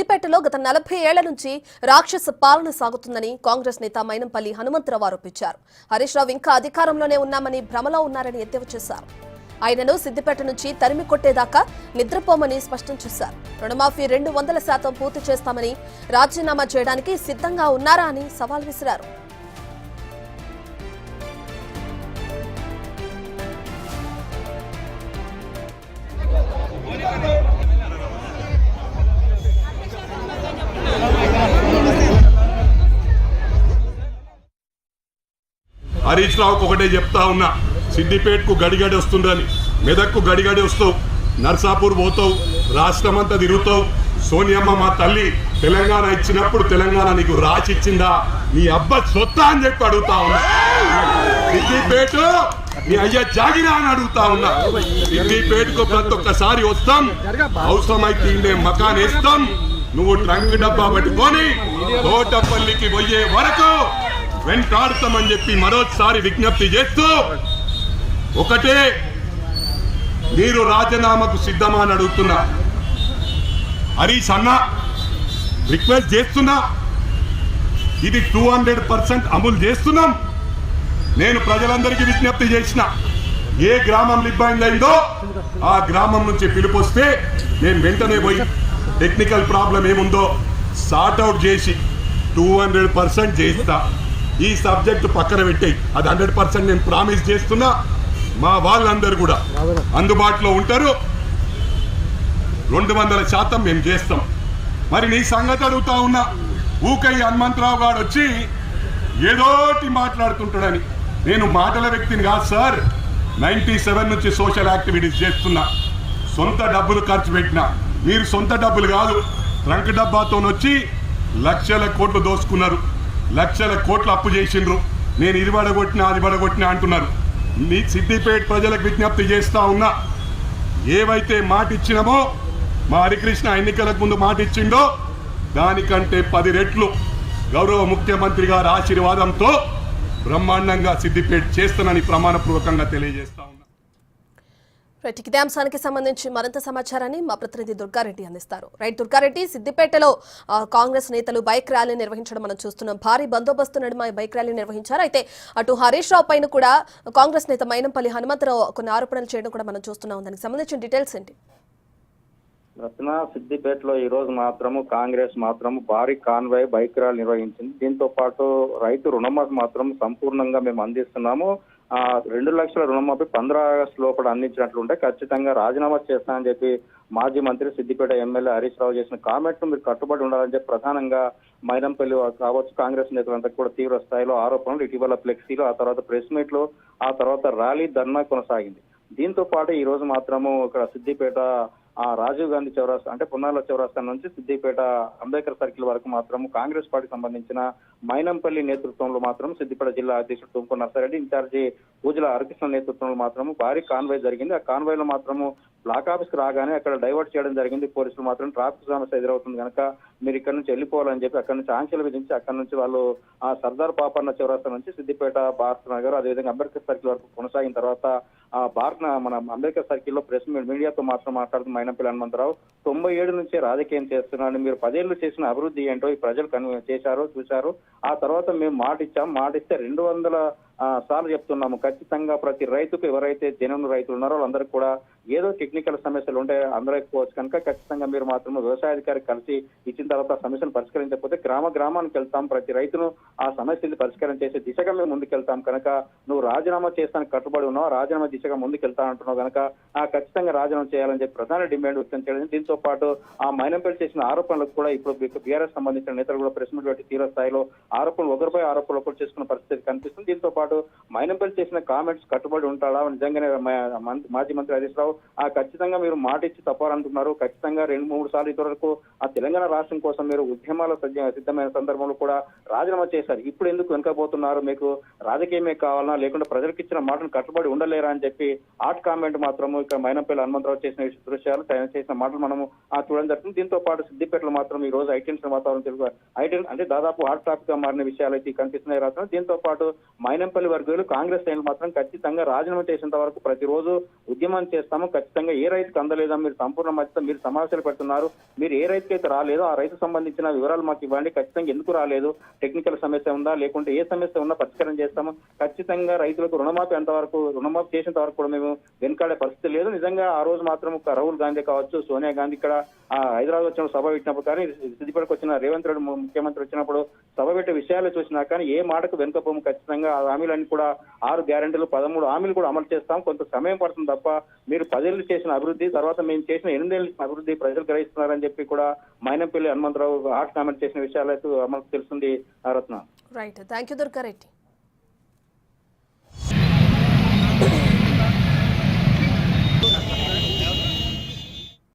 సిద్దిపేటలో గత నలభై ఏళ్ళ నుంచి రాక్షస పాలన సాగుతుందని కాంగ్రెస్ నేత మైనంపల్లి హనుమంతరావు ఆరోపించారు. హరీష్ రావు ఇంకా అధికారంలోనే ఉన్నామని భ్రమలో ఉన్నారని ఎద్దేవా చేశారు. ఆయనను సిద్దిపేట నుంచి తరిమి కొట్టేదాకా నిద్రపోమని స్పష్టం చేశారు. రుణమాఫీ రెండు వందల శాతం పూర్తి చేస్తామని రాజీనామా చేయడానికి సిద్ధంగా ఉన్నారా అని సవాల్ విసిరారు. హరీష్ రావుకు ఒకటే చెప్తా ఉన్నా సిద్దిపేటకు గడిగడి వస్తుందని మెదక్కు గడిగడి వస్తావు నర్సాపూర్ పోతావు రాష్ట్రం అంతా తిరుగుతావు. సోనియమ్మ మా తల్లి తెలంగాణ ఇచ్చినప్పుడు తెలంగాణ నీకు రాసిచ్చిందా? నీ అబ్బ సొత్తా అని చెప్పి అడుగుతా ఉన్నా. సిద్దిపేట నీ అయ్యా జాగిరా అని అడుగుతా ఉన్నా. సిద్దిపేటకు ప్రతి ఒక్కసారి వస్తాం అవసరమైతే ఈయనే మకాన్ వేస్తాం. నువ్వు ట్రంక్ డబ్బా పట్టుకొని తోటపల్లికి పోయే వరకు వెంటాడతామని చెప్పి మరోసారి విజ్ఞప్తి చేస్తూ ఒకటే మీరు రాజీనామాకు సిద్ధమా అని అడుగుతున్నా. హరీష్ అన్న రిక్వెస్ట్ చేస్తున్నా. ఇది టూ హండ్రెడ్ పర్సెంట్ అమలు చేస్తున్నాం. నేను ప్రజలందరికీ విజ్ఞప్తి చేసిన ఏ గ్రామం ఇబ్బంది అయిందో ఆ గ్రామం నుంచి పిలుపు వస్తే నేను వెంటనే పోయి టెక్నికల్ ప్రాబ్లం ఏముందో సార్ట్అవుట్ చేసి టూ హండ్రెడ్ పర్సెంట్ చేస్తా. ఈ సబ్జెక్ట్ పక్కన పెట్టేయి. అది హండ్రెడ్ పర్సెంట్ నేను ప్రామిస్ చేస్తున్నా. మా వాళ్ళందరూ కూడా. అందుబాటులో ఉంటారు. రెండు వందల శాతం మేము చేస్తాం. మరి నీ సంగతి అడుగుతా ఉన్నా. ఊకై హనుమంతరావు గారు వచ్చి ఏదోటి మాట్లాడుతుంటాడని. నేను మాటల వ్యక్తిని కాదు సార్. నైంటీ సెవెన్ నుంచి సోషల్ యాక్టివిటీస్ చేస్తున్నా. సొంత డబ్బులు ఖర్చు పెట్టిన. మీరు సొంత డబ్బులు కాదు ట్రంక్ డబ్బాతో వచ్చి లక్షల కోట్లు దోసుకున్నారు. లక్షల కోట్లు అప్పు చేసిండ్రు. నేను ఇది పడగొట్టినా అది పడగొట్టినా అంటున్నారు. మీ సిద్దిపేట ప్రజలకు విజ్ఞప్తి చేస్తా ఉన్నా ఏవైతే మాట ఇచ్చినామో మా హరికృష్ణ ఎన్నికలకు ముందు మాట ఇచ్చిండో దానికంటే పది రెట్లు గౌరవ ముఖ్యమంత్రి గారి ఆశీర్వాదంతో బ్రహ్మాండంగా సిద్దిపేట చేస్తానని ప్రమాణపూర్వకంగా తెలియజేస్తా ఉన్నా. రైట్ ఇదే అంశానికి సంబంధించి మరింత సమాచారాన్ని మా ప్రతినిధి దుర్గారెడ్డి అందిస్తారు. రైట్ దుర్గారెడ్డి సిద్దిపేటలో కాంగ్రెస్ నేతలు బైక్ ర్యాలీ నిర్వహించడం మనం చూస్తున్నాం. భారీ బందోబస్తు నడుమ బైక్ ర్యాలీ నిర్వహించారు. అయితే అటు హరీష్ రావు పైన కూడా కాంగ్రెస్ నేత మైనంపల్లి హనుమంతరావు కొన్ని ఆరోపణలు చేయడం కూడా మనం చూస్తున్నాం. దానికి సంబంధించిన డీటెయిల్స్ ఏంటి? రత్న సిద్దిపేటలో ఈ రోజు మాత్రము కాంగ్రెస్ మాత్రము భారీ కాన్వాయ్ బైక్ ర్యాలీ నిర్వహించింది. దీంతో పాటు రైతు రుణమాఫీ మాత్రం సంపూర్ణంగా మేము అందిస్తున్నాము. ఆ రెండు లక్షల రుణమాఫీ పంద్రా ఆగస్టు లోపల అందించినట్లుంటే ఖచ్చితంగా రాజీనామా చేస్తానని చెప్పి మాజీ మంత్రి సిద్దిపేట ఎమ్మెల్యే హరీష్ రావు చేసిన కామెంట్ మీరు కట్టుబడి ఉండాలని చెప్పి ప్రధానంగా మైనంపల్లి కావచ్చు కాంగ్రెస్ నేతలంతా కూడా తీవ్ర స్థాయిలో ఆరోపణలు. ఇటీవల ఫ్లెక్సీలు ఆ తర్వాత ప్రెస్ మీట్లు ఆ తర్వాత ర్యాలీ ధర్నా కొనసాగింది. దీంతో పాటు ఈ రోజు మాత్రము ఇక్కడ సిద్దిపేట ఆ రాజీవ్ గాంధీ చౌరాస్తా అంటే పున్నాల చౌరాస్తా నుంచి సిద్దిపేట అంబేద్కర్ సర్కిల్ వరకు మాత్రం కాంగ్రెస్ పార్టీకి సంబంధించిన మైనంపల్లి నేతృత్వంలో మాత్రం సిద్దిపేట జిల్లా అధ్యక్షుడు తుమ్మల నర్సారెడ్డి ఇన్ఛార్జి పూజల హరికృష్ణ నేతృత్వంలో మాత్రం భారీ కాన్వాయ్ జరిగింది. ఆ కాన్వాయ్లో మాత్రము బ్లాక్ ఆఫీస్ రాగానే అక్కడ డైవర్ట్ చేయడం జరిగింది. పోలీసులు మాత్రం ట్రాఫిక్ సమస్య ఎదురవుతుంది కనుక మీరు ఇక్కడ నుంచి వెళ్ళిపోవాలని చెప్పి అక్కడ నుంచి ఆంక్షలు విధించి అక్కడ నుంచి వాళ్ళు ఆ సర్దార్ పాపన్న చౌరాస్తా నుంచి సిద్దిపేట భారత్ నగర్ అదేవిధంగా అంబేద్కర్ సర్కిల్ వరకు కొనసాగిన తర్వాత ఆ భారత్ మన అంబేద్కర్ సర్కిల్లో ప్రెస్ మీడియాతో మాత్రం మాట్లాడుతున్న మైనంపల్లి హనుమంతరావు తొంభై ఏడు నుంచే రాజకీయం చేస్తున్నారని మీరు పదేళ్ళు చేసిన అభివృద్ధి ఏంటో ఈ ప్రజలు కను చేశారు చూశారు ఆ తర్వాత మేము మాట ఇచ్చాం. మాట ఇస్తే రెండు వందల సార్లు చెప్తున్నాము. ఖచ్చితంగా ప్రతి రైతుకు ఎవరైతే జనం రైతులు ఉన్నారో వాళ్ళందరికీ కూడా ఏదో టెక్నికల్ సమస్యలు ఉంటే అందరూ ఎక్కువచ్చు కనుక ఖచ్చితంగా మీరు మాత్రం వ్యవసాయాధికారి కలిసి ఇచ్చిన తర్వాత సమస్యను పరిష్కరించకపోతే గ్రామ గ్రామానికి వెళ్తాం. ప్రతి రైతును ఆ సమస్యని పరిష్కారం చేసే దిశగా మేము ముందుకెళ్తాం. కనుక నువ్వు రాజీనామా చేస్తానికి కట్టుబడి ఉన్నావు. రాజీనామా దిశగా ముందుకెళ్తా అంటున్నావు కనుక ఆ ఖచ్చితంగా రాజీనామా చేయాలని చెప్పి ప్రధాన డిమాండ్ వ్యక్తం చేయడం దీంతో పాటు ఆ మైనంపల్లి చేసిన ఆరోపణలకు కూడా ఇప్పుడు బీఆర్ఎస్ సంబంధించిన నేతలు కూడా ప్రెస్ మీట్ పెట్టి తీవ్ర స్థాయిలో ఆరోపణలు ఒకరిపై ఆరోపణలు కూడా చేసుకున్న పరిస్థితి కనిపిస్తుంది. దీంతో పాటు మైనంపల్లి చేసిన కామెంట్స్ కట్టుబడి ఉంటాడా? నిజంగానే మాజీ మంత్రి హరీష్ రావు ఆ ఖచ్చితంగా మీరు మాట ఇచ్చి తప్పారంటున్నారు ఖచ్చితంగా రెండు మూడు సార్లు ఇదివరకు ఆ తెలంగాణ రాష్ట్రం కోసం మీరు ఉద్యమాల సిద్ధమైన సందర్భంలో కూడా రాజీనామా చేశారు. ఇప్పుడు ఎందుకు వెనకపోతున్నారు మీకు రాజకీయమే కావాలన్నా లేకుండా ప్రజలకు ఇచ్చిన మాటను కట్టుబడి ఉండలేరా అని చెప్పి ఆర్ట్ కామెంట్ మాత్రము ఇక్కడ మైనంపల్లి హనుమంతరావు చేసిన దృశ్యాలు ఆయన చేసిన మాటలు మనము ఆ చూడడం జరుగుతుంది. దీంతో పాటు సిద్దిపేటలో మాత్రం ఈ రోజు ఐటెన్స్ వాతావరణం తెలుగు ఐటెన్ అంటే దాదాపు హాట్ టాపిక్గా మారిన విషయాలు అయితే కనిపిస్తున్నాయి రాష్ట్రం దీంతో పాటు మైనంపల్లి వర్గాలు కాంగ్రెస్ శ్రేణులు మాత్రం ఖచ్చితంగా రాజీనామా చేసేంత వరకు ప్రతిరోజు ఉద్యమం చేస్తాం. చేస్తాము ఖచ్చితంగా ఏ రైతుకు అందలేదా? మీరు సంపూర్ణ మద్దతు మీరు సమావేశాలు పెడుతున్నారు. మీరు ఏ రైతుకి అయితే రాలేదో ఆ రైతు సంబంధించిన వివరాలు మాకు ఇవ్వండి. ఖచ్చితంగా ఎందుకు రాలేదు? టెక్నికల్ సమస్య ఉందా? లేకుంటే ఏ సమస్య ఉన్నా పరిష్కారం చేస్తాము. ఖచ్చితంగా రైతులకు రుణమాఫీ ఎంతవరకు రుణమాఫీ చేసేంత వరకు కూడా మేము వెనుకాడే పరిస్థితి లేదు. నిజంగా ఆ రోజు మాత్రం రాహుల్ గాంధీ కావచ్చు సోనియా గాంధీ ఇక్కడ హైదరాబాద్ వచ్చిన సభ పెట్టినప్పుడు కానీ సిద్దిపేటకు వచ్చిన రేవంత్ రెడ్డి ముఖ్యమంత్రి వచ్చినప్పుడు సభ పెట్టే విషయాలు చూసినా కానీ ఏ మాటకు వెనుకపోము ఖచ్చితంగా ఆ హామీలన్నీ కూడా ఆరు గ్యారంటీలు పదమూడు హామీలు కూడా అమలు చేస్తాం. కొంత సమయం పడుతుంది తప్ప మీరు పదేళ్ళు చేసిన అభివృద్ధి తర్వాత మేము చేసిన ఎనిమిదేళ్ళు చేసిన అభివృద్ధి ప్రజలు గ్రహిస్తున్నారని చెప్పి కూడా మైనంపల్లి హనుమంతరావు హాట్ కామెంట్ చేసిన విషయాలు అయితే మనకు తెలుస్తుంది Ratna right thank you Durga Reddy